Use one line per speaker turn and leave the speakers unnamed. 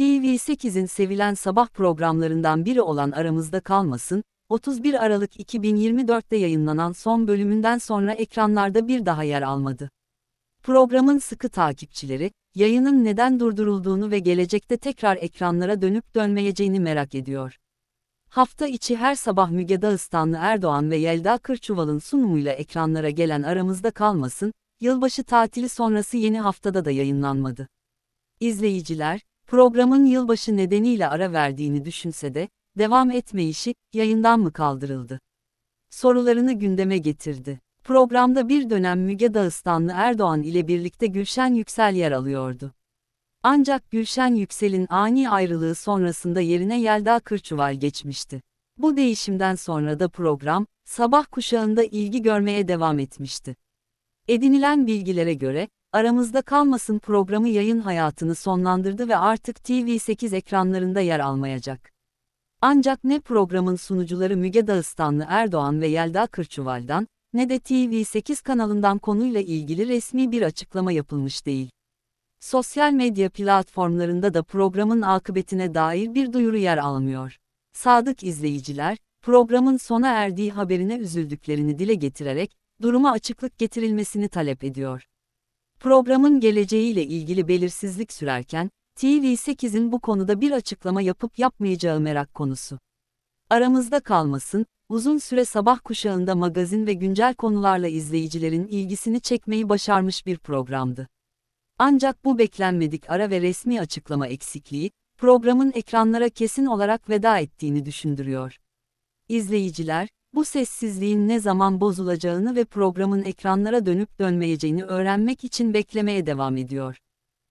TV8'in sevilen sabah programlarından biri olan Aramızda Kalmasın, 31 Aralık 2024'te yayınlanan son bölümünden sonra ekranlarda bir daha yer almadı. Programın sıkı takipçileri, yayının neden durdurulduğunu ve gelecekte tekrar ekranlara dönüp dönmeyeceğini merak ediyor. Hafta içi her sabah Müge Dağıstanlı Erdoğan ve Yelda Kırçuval'ın sunumuyla ekranlara gelen Aramızda Kalmasın, yılbaşı tatili sonrası yeni haftada da yayınlanmadı. İzleyiciler, programın yılbaşı nedeniyle ara verdiğini düşünse de, devam etmeyişi, yayından mı kaldırıldı? Sorularını gündeme getirdi. Programda bir dönem Müge Dağıstanlı Erdoğan ile birlikte Gülşen Yüksel yer alıyordu. Ancak Gülşen Yüksel'in ani ayrılığı sonrasında yerine Yelda Kırçuval geçmişti. Bu değişimden sonra da program, sabah kuşağında ilgi görmeye devam etmişti. Edinilen bilgilere göre, Aramızda Kalmasın programı yayın hayatını sonlandırdı ve artık TV8 ekranlarında yer almayacak. Ancak ne programın sunucuları Müge Dağıstanlı Erdoğan ve Yelda Kırçuval'dan, ne de TV8 kanalından konuyla ilgili resmi bir açıklama yapılmış değil. Sosyal medya platformlarında da programın akıbetine dair bir duyuru yer almıyor. Sadık izleyiciler, programın sona erdiği haberine üzüldüklerini dile getirerek, duruma açıklık getirilmesini talep ediyor. Programın geleceğiyle ilgili belirsizlik sürerken, TV8'in bu konuda bir açıklama yapıp yapmayacağı merak konusu. Aramızda kalmasın, uzun süre sabah kuşağında magazin ve güncel konularla izleyicilerin ilgisini çekmeyi başarmış bir programdı. Ancak bu beklenmedik ara ve resmi açıklama eksikliği, programın ekranlara kesin olarak veda ettiğini düşündürüyor. İzleyiciler, bu sessizliğin ne zaman bozulacağını ve programın ekranlara dönüp dönmeyeceğini öğrenmek için beklemeye devam ediyor.